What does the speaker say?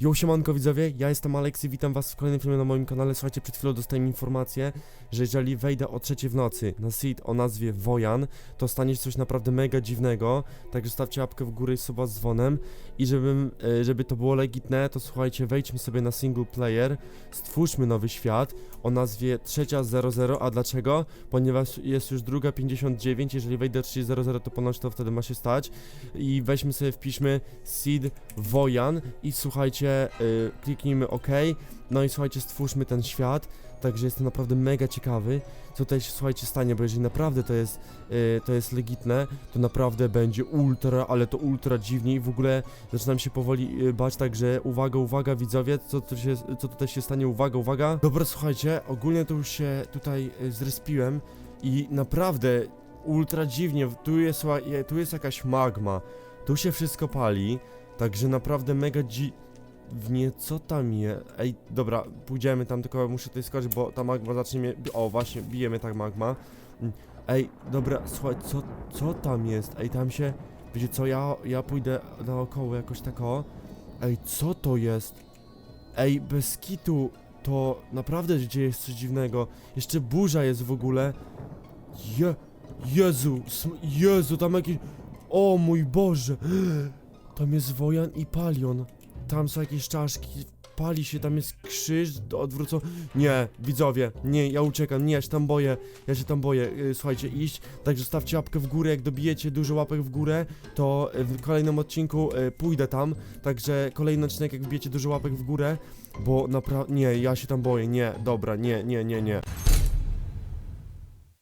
Yo, siemanko widzowie, ja jestem Alex i witam was w kolejnym filmie na moim kanale. Słuchajcie, przed chwilą dostałem informację, że jeżeli wejdę o trzeciej w nocy na seed o nazwie Wojan, to stanie się coś naprawdę mega dziwnego, także stawcie łapkę w górę i suba z dzwonem. I żebym, e, żeby to było legitne, to słuchajcie, wejdźmy sobie na single player, stwórzmy nowy świat o nazwie trzecia 00, a dlaczego? Ponieważ jest już druga 59, jeżeli wejdę o trzeciej 00, to ponoć to wtedy ma się stać. I weźmy sobie, wpiszmy seed Wojan. I słuchajcie, y, kliknijmy OK, no i słuchajcie, stwórzmy ten świat, także jestem naprawdę mega ciekawy, co tutaj się, słuchajcie, stanie, bo jeżeli naprawdę to jest, y, to jest legitne, to naprawdę będzie ultra, ale to ultra dziwnie i w ogóle zaczynam się powoli y, bać, także uwaga, uwaga widzowie, co, tu się, co tutaj się stanie, uwaga, uwaga. Dobra, słuchajcie, ogólnie to już się tutaj y, zrespiłem i naprawdę ultra dziwnie, tu jest, tu jest jakaś magma, tu się wszystko pali, także naprawdę mega dzi... W nie, co tam je? Ej, dobra, pójdziemy tam, tylko muszę tutaj skoczyć, bo ta magma zacznie mnie... O, właśnie, bije mnie tak magma. Mm, Ej, dobra, słuchaj, co, co tam jest? Ej, tam się... Wiecie co, ja, ja pójdę naokoło jakoś tak o. Ej, co to jest? Ej, bez kitu, to naprawdę dzieje się coś dziwnego. Jeszcze burza jest w ogóle. Je... Jezu, Jezu, tam jakieś... O mój Boże! Tam jest Wojan i Palion. Tam są jakieś czaszki. Pali się, tam jest krzyż odwrócony. Nie, widzowie, nie, ja uciekam, nie, ja się tam boję, ja się tam boję. Yy, słuchajcie, iść, także stawcie łapkę w górę, jak dobijecie dużo łapek w górę, to yy, w kolejnym odcinku yy, pójdę tam, także kolejny odcinek, jak wbijecie dużo łapek w górę, bo naprawdę, nie, ja się tam boję, nie, dobra, nie, nie, nie, nie.